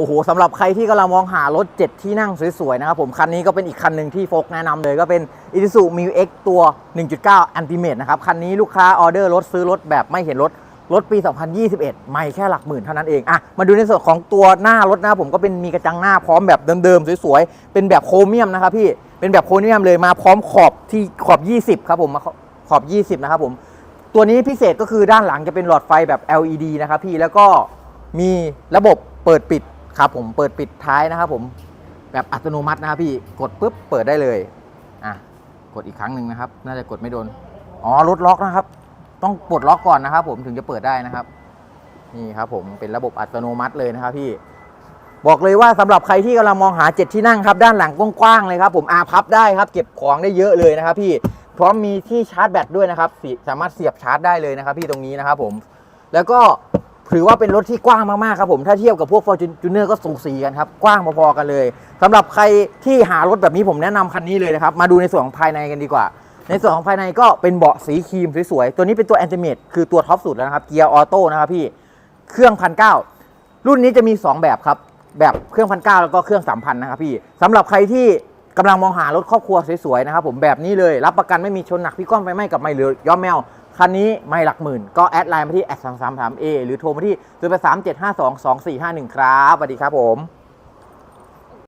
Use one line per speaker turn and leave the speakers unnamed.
โอ้โหสำหรับใครที่กำลังมองหารถ 7 ที่นั่งสวยๆนะครับผมคันนี้ก็เป็นอีกคันหนึ่งที่โฟกแนะนำเลยก็เป็น Isuzu m u X ตัว 1.9 Ultimate นะครับ คันนี้ลูกค้าออเดอร์รถซื้อรถแบบไม่เห็นรถรถปี 2021 ไม่แค่หลักหมื่นเท่านั้นเองอะมาดูในส่วนของตัวหน้ารถนะผมก็เป็นมีกระจังหน้าพร้อมแบบเดิมๆสวยๆ เป็นแบบโครเมียมนะครับพี่ เป็นแบบโครเมียมเลยมาพร้อมขอบที่ขอบ 20 ครับผมมาขอบ 20 นะครับผม ตัวนี้พิเศษก็คือด้านหลังจะเป็นหลอดไฟแบบ LED นะครับพี่ แล้วก็มีระบบเปิดปิด ครับผมเปิดปิดท้ายนะครับผมแบบอัตโนมัตินะครับพี่กดปุ๊บเปิดได้เลยอะกดอีกครั้งหนึ่งนะครับ น่าจะกดไม่โดนอ๋อรถล็อกนะครับ ต้องปลดล็อกก่อนนะครับ ผมถึงจะเปิดได้นะครับ นี่ครับผมเป็นระบบอัตโนมัติเลยนะครับพี่บอกเลยว่าสำหรับใครที่กำลังมองหาเจ็ดที่นั่งครับ ด้านหลังกว้างๆเลยครับผมอาพับได้ครับ เก็บของได้เยอะเลยนะครับ พี่พร้อมมีที่ชาร์จแบตด้วยนะครับสามารถเสียบชาร์จได้เลยนะครับ พี่ตรงนี้นะครับผมแล้วก็ ถือว่าเป็นรถที่กว้างมากๆครับผมถ้าเทียบกับพวก Fortuner ก็สูสีกันครับกว้างพอๆกันเลยสำหรับใครที่หารถแบบนี้ผมแนะนำคันนี้เลยนะครับมาดูในส่วนของภายในกันดีกว่า ในส่วนของภายในก็เป็นเบาะสีครีมสวยๆตัวนี้เป็นตัวแอนติเมตคือตัวท็อปสุดแล้วนะครับเกียร์ออโต้นะครับพี่เครื่องพันเก้ารุ่นนี้จะมี 2 แบบครับแบบเครื่องพันเก้าแล้วก็เครื่องสามพันนะครับพี่สำหรับใครที่กำลังมองหารถครอบครัวสวยๆนะครับผมแบบนี้เลยรับประกันไม่มีชนหนักพี่ก้อนไฟไหม้กับไม่เหลือย้อมแมว คันนี้ไม่หลักหมื่น ก็แอดไลน์มาที่แอดสามสามสามเอหรือโทรมาที่ตัวแปดสามเจ็ดห้าสองสองสี่ห้าหนึ่งครับสวัสดีครับผม